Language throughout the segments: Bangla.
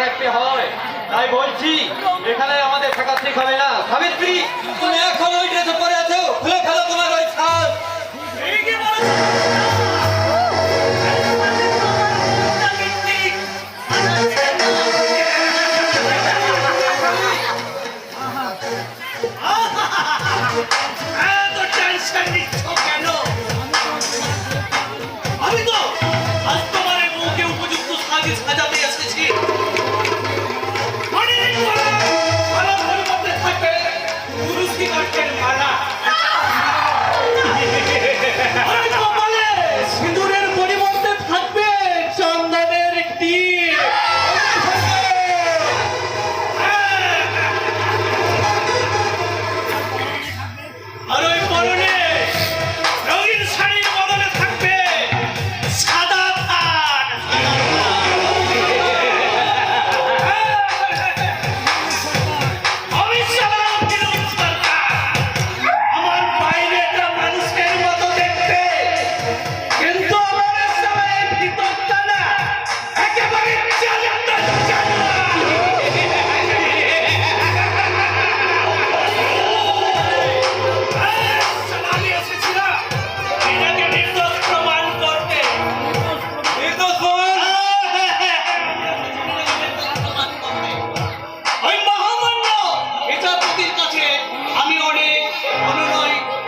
থাকতে হয়। তাই বলছি, এখানে আমাদের থাকা ঠিক হবে না। সাবিত্রী, তুমি এখন ওই ড্রেসে পরে আছো? খুলে খেলো তোমার ওই ছাদ কেন?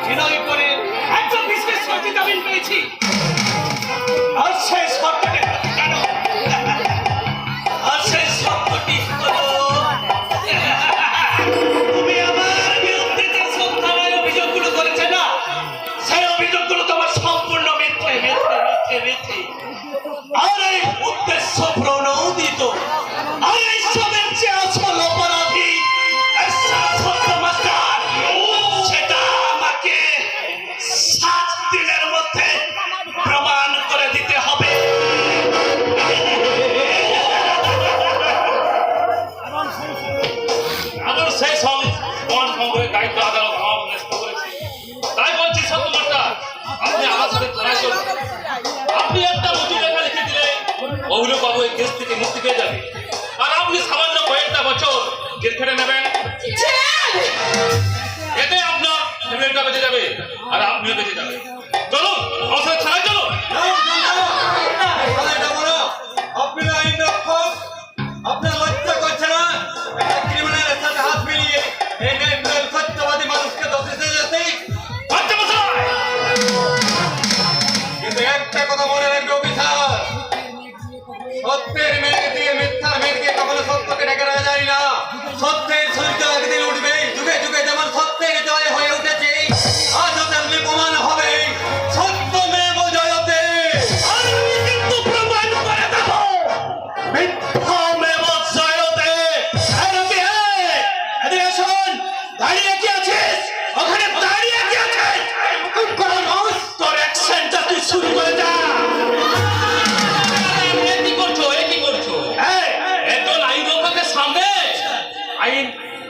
হৃদয় করে একজন বিশ্লেষক ভিটামিন পেয়েছি। আর সেই সরকারি অভিনববাবু এই দেশ থেকে মুক্তি পেয়ে যাবে। আর আপনি সামান্য কয়েকটা বছর জেল খেটে নেবেন। এতে আপনার ফ্যামিলিটা বেঁচে যাবে আর আপনিও বেঁচে যাবে। চলুন অবসরে ছাড়া চলুন একটা কথা মনে রাখবে পকেটে কেনা যায় না। সত্যের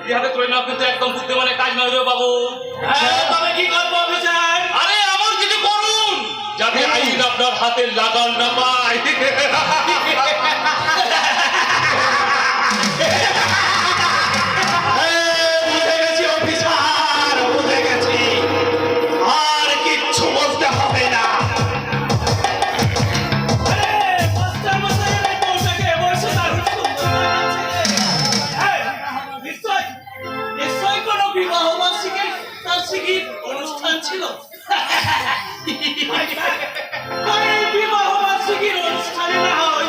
বিহারে ত্রৈনাথ কিন্তু একদম বুদ্ধিমানের কাজ নয় রে বাবু। হ্যাঁ, তবে কি করব অফিসার আরে আমার কিছু করুন। যাতে আইন আপনার হাতে লাগাল না পায়। বিবাহ বার্ষিকীর অনুষ্ঠানে না হয়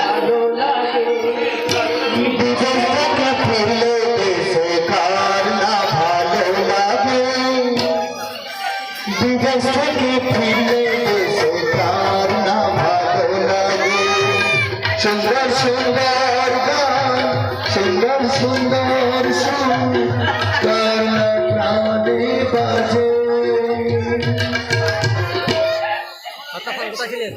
ফিরে এসে তার না ভালো লাগে সুন্দর সুন্দর গান। সুন্দর সুন্দর সঙ্গ তার না প্রাণে বাজে কথা কথা ছিলেন